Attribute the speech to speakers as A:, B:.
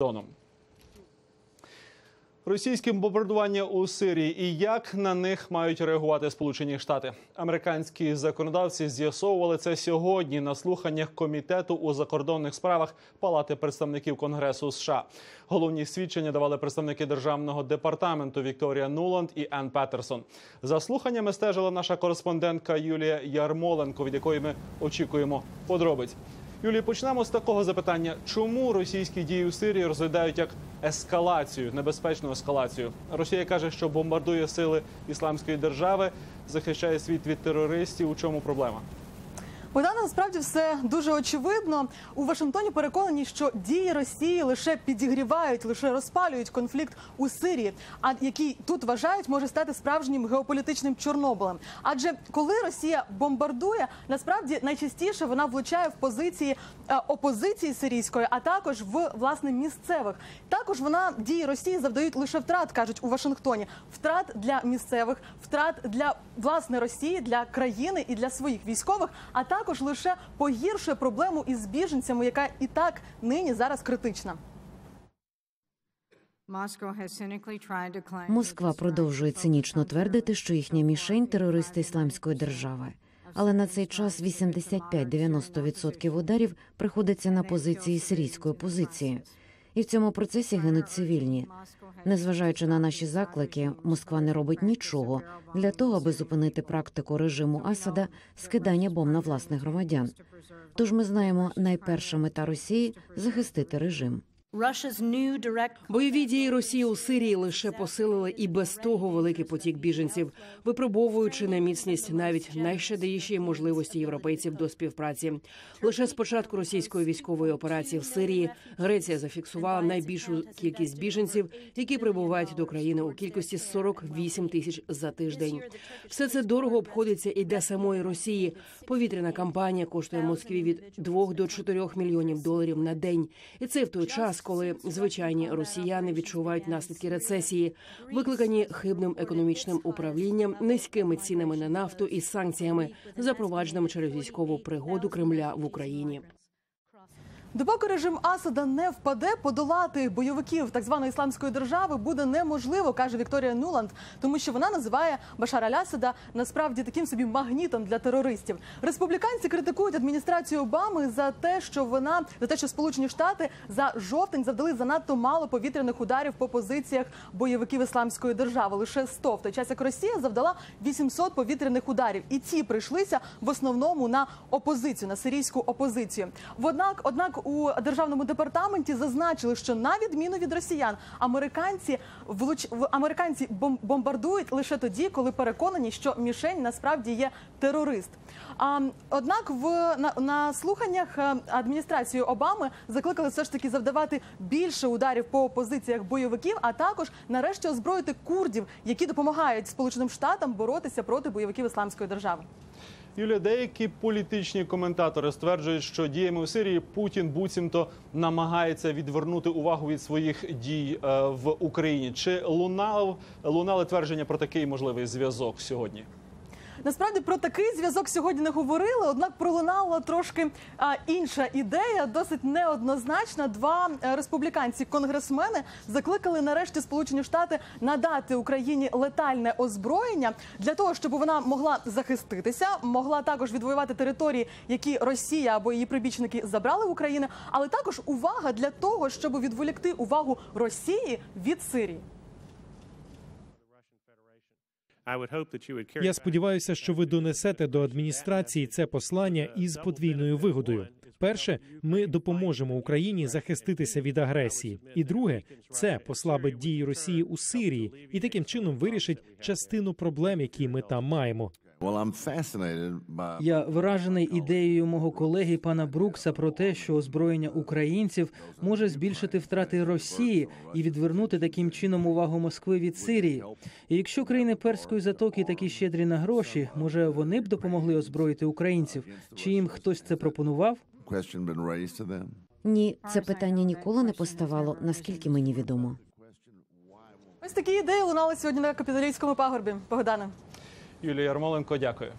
A: кордоном. Російські бомбардування у Сирії і як на них мають реагувати Сполучені Штати. Американські законодавці з'ясовували це сьогодні на слуханнях комітету у закордонних справах Палати представників Конгресу США. Головні свідчення давали представники державного департаменту Вікторія Нуланд і Енн Петерсон. За слуханнями стежила наша кореспондентка Юлія Ярмоленко, від якої ми очікуємо подробиць. Юлія, почнемо з такого запитання: чому російські дії у Сирії розглядають як ескалацію, небезпечну ескалацію? Росія каже, що бомбардує сили ісламської держави, захищає світ від терористів. У чому проблема?
B: Богдана, насправді все дуже очевидно. У Вашингтоні переконані, що дії Росії лише підігрівають, лише розпалюють конфлікт у Сирії, а який тут вважають може стати справжнім геополітичним Чорнобилем. Адже коли Росія бомбардує, насправді найчастіше вона влучає в позиції е, опозиції сирійської, а також в власне місцевих. Також вона дії Росії завдають лише втрат, кажуть у Вашингтоні. Втрат для місцевих, втрат для власне Росії, для країни і для своїх військових, а також лише погіршує проблему із біженцями, яка і так нині зараз критична.
C: Москва продовжує цинічно твердити, що їхня мішень терористи ісламської держави. Але на цей час 85-90% ударів приходиться на позиції сирійської опозиції. І в цьому процесі гинуть цивільні. Незважаючи на наші заклики, Москва не робить нічого для того, аби зупинити практику режиму Асада скидання бомб на власних громадян. Тож ми знаємо, найперша мета Росії захистити режим.
D: Бойові дії Росії у Сирії лише посилили і без того великий потік біженців, випробовуючи на міцність навіть найщадіші можливості європейців до співпраці. Лише з початку російської військової операції в Сирії Греція зафіксувала найбільшу кількість біженців, які прибувають до країни у кількості 48 тисяч за тиждень. Все це дорого обходиться і для самої Росії. Повітряна кампанія коштує Москві від 2 до 4 мільйонів доларів на день, і це в той час коли звичайні росіяни відчувають наслідки рецесії, викликані хибним економічним управлінням, низькими цінами на нафту і санкціями, запровадженими через військову пригоду Кремля в Україні.
B: Допоки режим Асада не впаде, подолати бойовиків так званої ісламської держави буде неможливо, каже Вікторія Нуланд, тому що вона називає Башара Алясада насправді таким собі магнітом для терористів. Республіканці критикують адміністрацію Обами за те, що вона за те, що Сполучені Штати за жовтень завдали занадто мало повітряних ударів по позиціях бойовиків ісламської держави. Лише 100, в той час як Росія завдала 800 повітряних ударів, і ці прийшлися в основному на опозицію, на сирійську опозицію. Однак, однак у державному департаменті зазначили, що на відміну від росіян, американці влуч... американці бом- бомбардують лише тоді, коли переконані, що мішень насправді є терорист. А однак, в на, на слуханнях е, адміністрації Обами закликали все ж таки завдавати більше ударів по позиціях бойовиків, а також нарешті озброїти курдів, які допомагають Сполученим Штатам боротися проти бойовиків ісламської держави.
A: Юлія, деякі політичні коментатори стверджують, що діями у Сирії Путін буцімто намагається відвернути увагу від своїх дій е, в Україні. Чи лунав лунали твердження про такий можливий зв'язок сьогодні?
B: Насправді про такий зв'язок сьогодні не говорили, однак пролунала трошки а, інша ідея, досить неоднозначна. Два е, республіканці конгресмени закликали нарешті Сполучені Штати надати Україні летальне озброєння для того, щоб вона могла захиститися, могла також відвоювати території, які Росія або її прибічники забрали в Україну, але також увага для того, щоб відволікти увагу Росії від Сирії.
E: Я сподіваюся, що ви донесете до адміністрації це послання із подвійною вигодою. Перше, ми допоможемо Україні захиститися від агресії, і друге, це послабить дії Росії у Сирії і таким чином вирішить частину проблем, які ми там маємо.
F: Я вражений ідеєю мого колеги пана Брукса про те, що озброєння українців може збільшити втрати Росії і відвернути таким чином увагу Москви від Сирії. І якщо країни перської затоки такі щедрі на гроші, може вони б допомогли озброїти українців? Чи їм хтось це пропонував?
C: Ні, це питання ніколи не поставало, наскільки мені відомо.
B: Ось такі ідеї лунали сьогодні на капіталійському пагорбі. Богдане.
A: Юлія Ярмоленко, дякую.